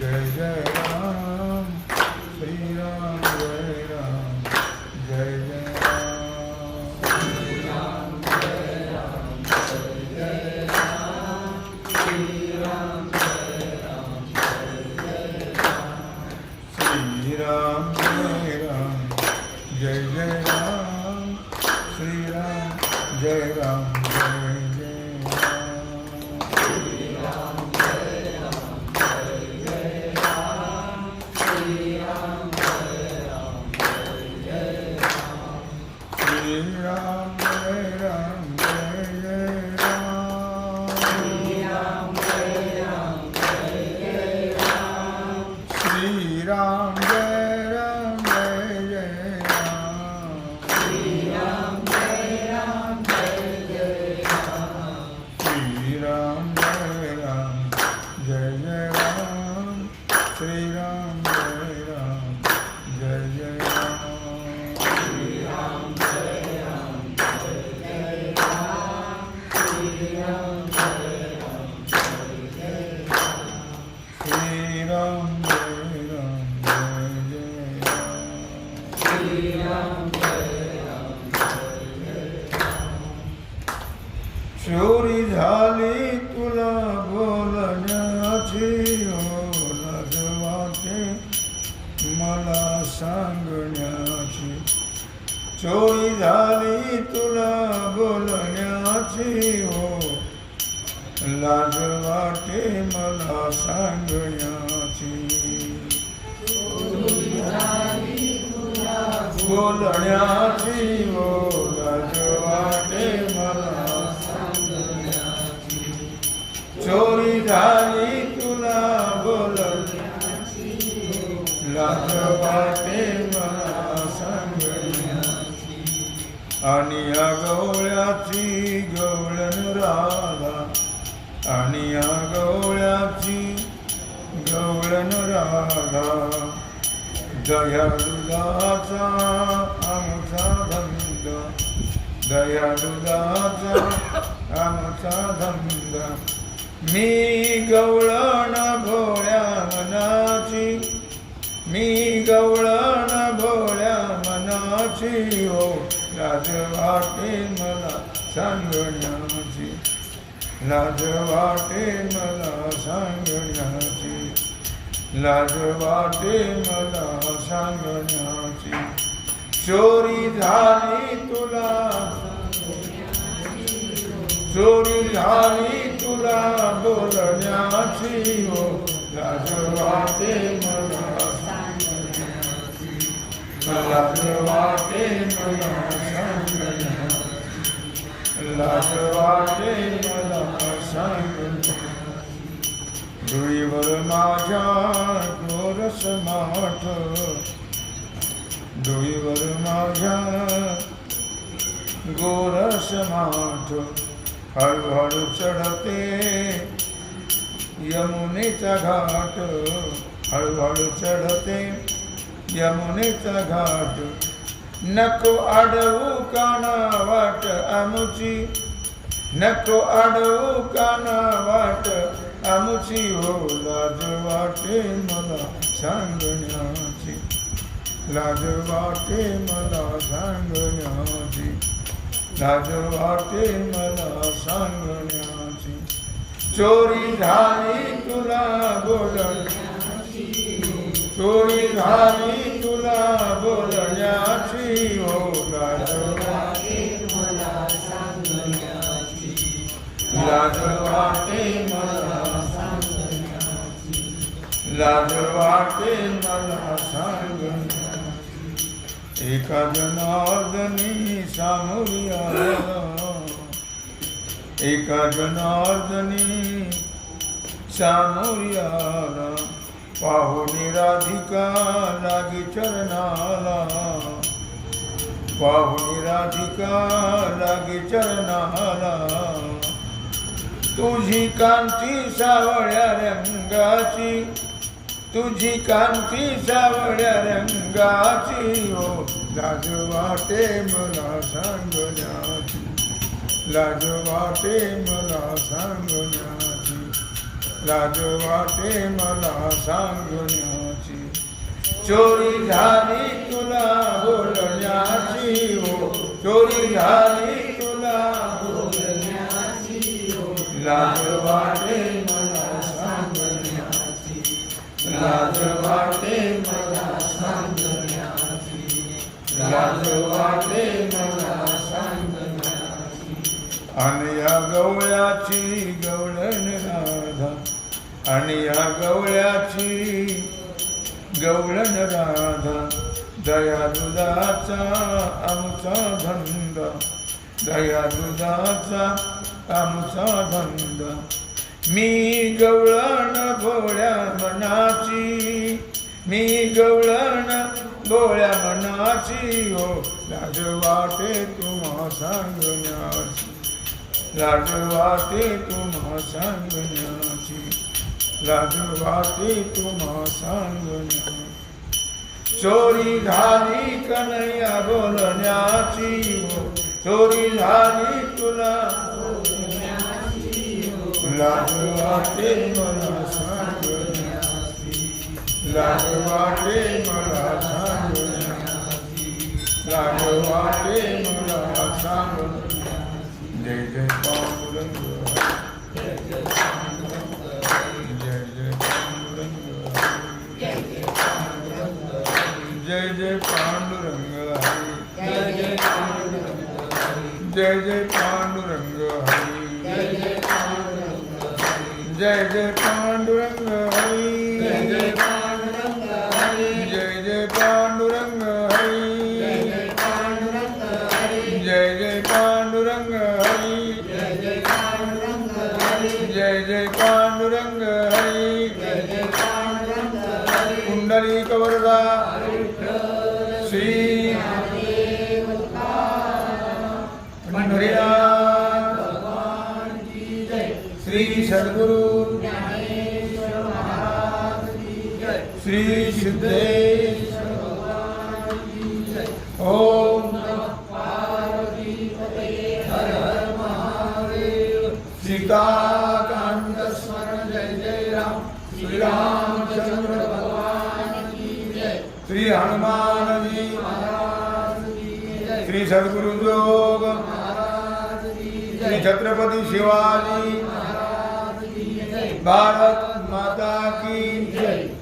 जय जय राम जय राम जय जय राम चोरी झाली तुला बोलण्याची हो वाटे मला सांगण्याची. चोरी झाली तुला बोलण्याची हो लाज वाटे मला सांगण्याची बोलण्याची हो लाज वाटे मला चोरी झाली तुला बोल लाज वाटे मला सांगण्याची आणि या गवळ्याची गवळण राधा आणि या गवळ्याची गवळण राधा दया दुधाचा आमचा धंद दया दुधाचा आमचा धंद. मी गवळण भोळ्या मनाची मी गवळण भोळ्या मनाची हो लाज वाटे मला सांगण्या लाज वाटे मला सांगण्याची. लाज वाटे मला सांगण्याची. चोरी झाली तुला. चोरी झाली तुला बोलण्याची. हो लाज वाटे मला लाज वाटे मला सांगण्याची. लाज वाटे मला सांगण्याची डोईवर माझ्या गोरस माठ. धुळीवर माझ्या गोरस माठ. हळूहळू चढते यमुनेचा घाट. हळूहळू चढते यमुनेचा घाट. नको अडवू काना वाट आमुची. नको अडवू काना वाट आमुची हो लाज वाटे मला सांगण्याची लाज वाटे मला सांगण्याची लाज वाटे मला सांगण्याची चोरी झाली तुला बोलण चोरी झाली लाज वाटे मला लाज वाटे मला सांग एका जनार्दनी सामोरी आला एका जनार्दनी सामोरी आला पाहुणी राधिका लागी चरणाला. पाहुणी राधिका लागी चरणाला. तुझी कांती सावळ्या रंगाची तुझी कांती सावळ्या रंगाची हो लाज वाटे मला सांगण्याची लाज वाटे मला सांगण्याची लाज वाटे मला सांगण्याची. चोरी झाली तुला बोलण्याची हो चोरी झाली लाज वाटे मला सांगण्याची. लाज वाटे मला सांगण्याची. लाज वाटे मला सांगण्याची. आणि या गवळ्याची गवळण राधा. आणि या गवळ्याची गवळण राधा. दया दुधाचा आमचा धंदा. दया दुधाचा आमचा धंदा मी गवळण भोळ्या मनाची मी गवळण भोळ्या मनाची हो लाज वाटे तुम्हा सांगण्याची. लाज वाटे तुम्हा सांगण्याची. लाज वाटे तुम्हा सांगण्याची. चोरी झाली कन्हैया बोलण्याची हो Tori Hari Kula Ladwate Mala Sangana Ladwate Mala Sangana Ladwate Mala Sangana Jai Jai Pauranga जय जय पांडुरंग हरी जय जय पांडुरंग हरी जय जय पांडुरंग हरी जय जय पांडुरंग हरी जय जय पांडुरंग हरी कुंडली कवरदा श्री सद्गुरु श्री सिद्धेश ओम सीताकांड स्मरण जय। जय राम श्री रामचंद्र भगवान की जय। श्री हनुमान जी श्री सद्गुरु जोग श्री छत्रपति शिवाजी। ભારત માતા કી જય.